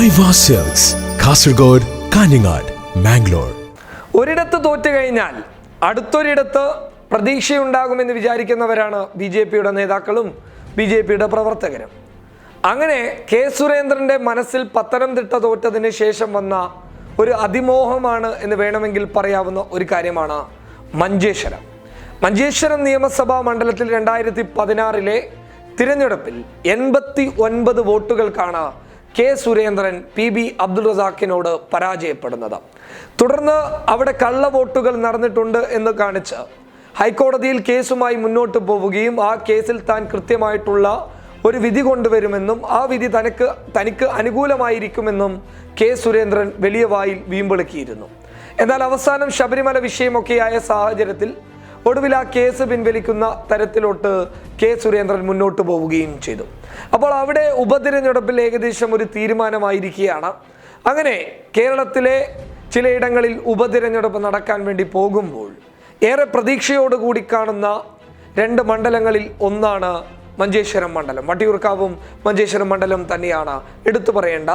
Cells Kasaragod Kanhangad Mangalore ഒരിടത്ത് തോറ്റു കഴിഞ്ഞാൽ അടുത്തൊരിടത്ത് പ്രതീക്ഷയുണ്ടാകുമെന്ന് വിചാരിക്കുന്നവരാണ് ബി ജെ പിയുടെ നേതാക്കളും ബി ജെ പിയുടെ പ്രവർത്തകരും. അങ്ങനെ കെ സുരേന്ദ്രന്റെ മനസ്സിൽ പത്തനംതിട്ട തോറ്റതിന് ശേഷം വന്ന ഒരു അതിമോഹമാണ് എന്ന് വേണമെങ്കിൽ പറയാവുന്ന ഒരു കാര്യമാണ് മഞ്ചേശ്വരം. മഞ്ചേശ്വരം നിയമസഭാ മണ്ഡലത്തിൽ രണ്ടായിരത്തി പതിനാറിലെ തിരഞ്ഞെടുപ്പിൽ എൺപത്തി ഒൻപത് വോട്ടുകൾക്കാണ് K Surendran P B Abdul റസാഖിനോട് പരാജയപ്പെടുന്നത്. തുടർന്ന് അവിടെ കള്ള വോട്ടുകൾ നടന്നിട്ടുണ്ട് എന്ന് കാണിച്ച് ഹൈക്കോടതിയിൽ കേസുമായി മുന്നോട്ട് പോവുകയും ആ കേസിൽ താൻ കൃത്യമായിട്ടുള്ള ഒരു വിധി കൊണ്ടുവരുമെന്നും ആ വിധി തനിക്ക് തനിക്ക് അനുകൂലമായിരിക്കുമെന്നും കെ സുരേന്ദ്രൻ വലിയ വായിൽ വീമ്പെളുക്കിയിരുന്നു. എന്നാൽ അവസാനം ശബരിമല വിഷയമൊക്കെയായ സാഹചര്യത്തിൽ ഒടുവിൽ ആ കേസ് പിൻവലിക്കുന്ന തരത്തിലോട്ട് കെ സുരേന്ദ്രൻ മുന്നോട്ട് പോവുകയും ചെയ്തു. അപ്പോൾ അവിടെ ഉപതിരഞ്ഞെടുപ്പിൽ ഏകദേശം ഒരു തീരുമാനമായിരിക്കുകയാണ്. അങ്ങനെ കേരളത്തിലെ ചിലയിടങ്ങളിൽ ഉപതിരഞ്ഞെടുപ്പ് നടക്കാൻ വേണ്ടി പോകുമ്പോൾ ഏറെ പ്രതീക്ഷയോടുകൂടി കാണുന്ന രണ്ട് മണ്ഡലങ്ങളിൽ ഒന്നാണ് മഞ്ചേശ്വരം മണ്ഡലം. വട്ടിയൂർക്കാവും മഞ്ചേശ്വരം മണ്ഡലം തന്നെയാണ്. എടുത്തു പറയേണ്ട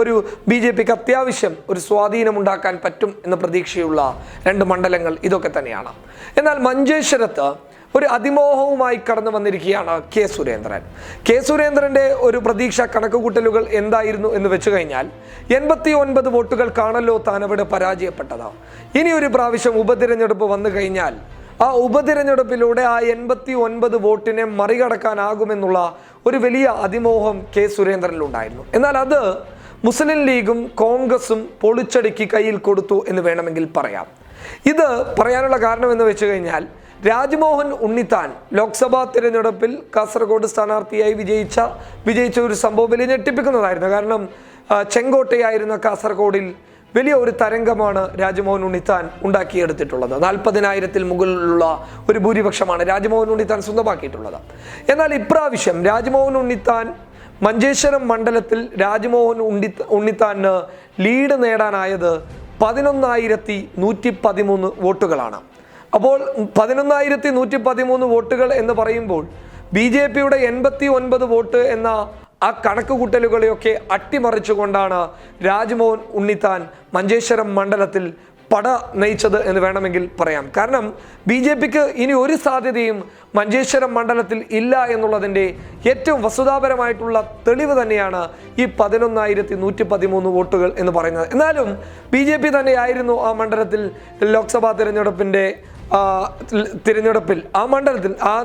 ഒരു ബി ജെ പിക്ക് അത്യാവശ്യം ഒരു സ്വാധീനമുണ്ടാക്കാൻ പറ്റും എന്ന പ്രതീക്ഷയുള്ള രണ്ട് മണ്ഡലങ്ങൾ ഇതൊക്കെ തന്നെയാണ്. എന്നാൽ മഞ്ചേശ്വരത്ത് ഒരു അതിമോഹവുമായി കടന്നു വന്നിരിക്കുകയാണ് കെ സുരേന്ദ്രൻ. കെ സുരേന്ദ്രന്റെ ഒരു പ്രതീക്ഷ കണക്കുകൂട്ടലുകൾ എന്തായിരുന്നു എന്ന് വെച്ചു കഴിഞ്ഞാൽ എൺപത്തി ഒൻപത് വോട്ടുകൾക്കാണല്ലോ താൻ അവിടെ പരാജയപ്പെട്ടത്. ഇനി ഒരു പ്രാവശ്യം ഉപതിരഞ്ഞെടുപ്പ് വന്നു കഴിഞ്ഞാൽ ആ ഉപതിരഞ്ഞെടുപ്പിലൂടെ ആ എൺപത്തി ഒൻപത് വോട്ടിനെ മറികടക്കാനാകുമെന്നുള്ള ഒരു വലിയ അതിമോഹം കെ സുരേന്ദ്രനിലുണ്ടായിരുന്നു. എന്നാൽ അത് മുസ്ലിം ലീഗും കോൺഗ്രസും പൊളിച്ചടുക്കി കയ്യിൽ കൊടുത്തു എന്ന് വേണമെങ്കിൽ പറയാം. ഇത് പറയാനുള്ള കാരണം എന്ന് വെച്ച് കഴിഞ്ഞാൽ രാജ്മോഹൻ ഉണ്ണിത്താൻ ലോക്സഭാ തിരഞ്ഞെടുപ്പിൽ കാസർഗോഡ് സ്ഥാനാർത്ഥിയായി വിജയിച്ച വിജയിച്ച ഒരു സംഭവം വലിയ ഞെട്ടിപ്പിക്കുന്നതായിരുന്നു. കാരണം ചെങ്കോട്ടയായിരുന്ന കാസർഗോഡിൽ വലിയ ഒരു തരംഗമാണ് രാജ്മോഹൻ ഉണ്ണിത്താൻ ഉണ്ടാക്കിയെടുത്തിട്ടുള്ളത്. നാൽപ്പതിനായിരത്തിൽ മുകളിലുള്ള ഒരു ഭൂരിപക്ഷമാണ് രാജ്മോഹൻ ഉണ്ണിത്താൻ സ്വന്തമാക്കിയിട്ടുള്ളത്. എന്നാൽ ഇപ്രാവശ്യം രാജ്മോഹൻ ഉണ്ണിത്താൻ മഞ്ചേശ്വരം മണ്ഡലത്തിൽ രാജ്മോഹൻ ഉണ്ണി ഉണ്ണിത്താന് ലീഡ് നേടാനായത് പതിനൊന്നായിരത്തി നൂറ്റി പതിമൂന്ന് വോട്ടുകളാണ്. അപ്പോൾ പതിനൊന്നായിരത്തി നൂറ്റി പതിമൂന്ന് വോട്ടുകൾ എന്ന് പറയുമ്പോൾ ബി ജെ പിയുടെ എൺപത്തി ഒൻപത് വോട്ട് എന്ന ആ കണക്ക് കൂട്ടലുകളെയൊക്കെ അട്ടിമറിച്ചുകൊണ്ടാണ് രാജ്മോഹൻ ഉണ്ണിത്താൻ മഞ്ചേശ്വരം മണ്ഡലത്തിൽ പട നയിച്ചത് എന്ന് വേണമെങ്കിൽ പറയാം. കാരണം ബി ജെ പിക്ക് ഇനി ഒരു സാധ്യതയും മഞ്ചേശ്വരം മണ്ഡലത്തിൽ ഇല്ല എന്നുള്ളതിന്റെ ഏറ്റവും വസ്തുതാപരമായിട്ടുള്ള തെളിവ് തന്നെയാണ് ഈ പതിനൊന്നായിരത്തി നൂറ്റി പതിമൂന്ന് വോട്ടുകൾ എന്ന് പറയുന്നത്. എന്നാലും ബി ജെ പി തന്നെയായിരുന്നു ആ മണ്ഡലത്തിൽ ലോക്സഭാ തിരഞ്ഞെടുപ്പിന്റെ തിരഞ്ഞെടുപ്പിൽ ആ മണ്ഡലത്തിൽ ആ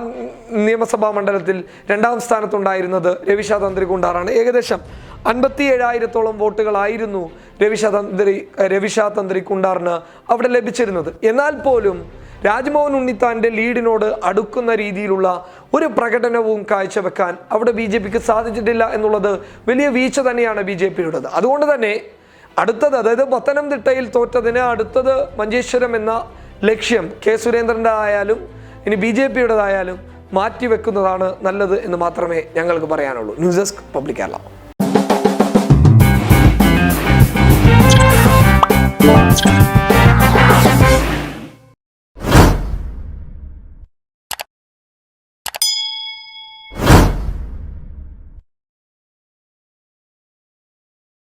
നിയമസഭാ മണ്ഡലത്തിൽ രണ്ടാം സ്ഥാനത്തുണ്ടായിരുന്നത് രവിശാ തന്ത്രി കുണ്ടാറാണ് ഏകദേശം അൻപത്തി ഏഴായിരത്തോളം വോട്ടുകളായിരുന്നു രവിഷ തന്ത്രി രവിഷ തന്ത്രി കുണ്ടാറിന് അവിടെ ലഭിച്ചിരുന്നത്. എന്നാൽ പോലും രാജ്മോഹൻ ഉണ്ണിത്താന്റെ ലീഡിനോട് അടുക്കുന്ന രീതിയിലുള്ള ഒരു പ്രകടനവും കാഴ്ചവെക്കാൻ അവിടെ ബി ജെ പിക്ക് സാധിച്ചിട്ടില്ല എന്നുള്ളത് വലിയ വീഴ്ച തന്നെയാണ് ബി ജെ പിയുടേത്. അതുകൊണ്ട് തന്നെ അടുത്തത് അതായത് പത്തനംതിട്ടയിൽ തോറ്റതിന് അടുത്തത് മഞ്ചേശ്വരം എന്ന ലക്ഷ്യം കെ സുരേന്ദ്രന്റെ ആയാലും ഇനി ബി ജെ പിയുടേതായാലും മാറ്റിവെക്കുന്നതാണ് നല്ലത് എന്ന് മാത്രമേ ഞങ്ങൾക്ക് പറയാനുള്ളൂ. News desk public Kerala.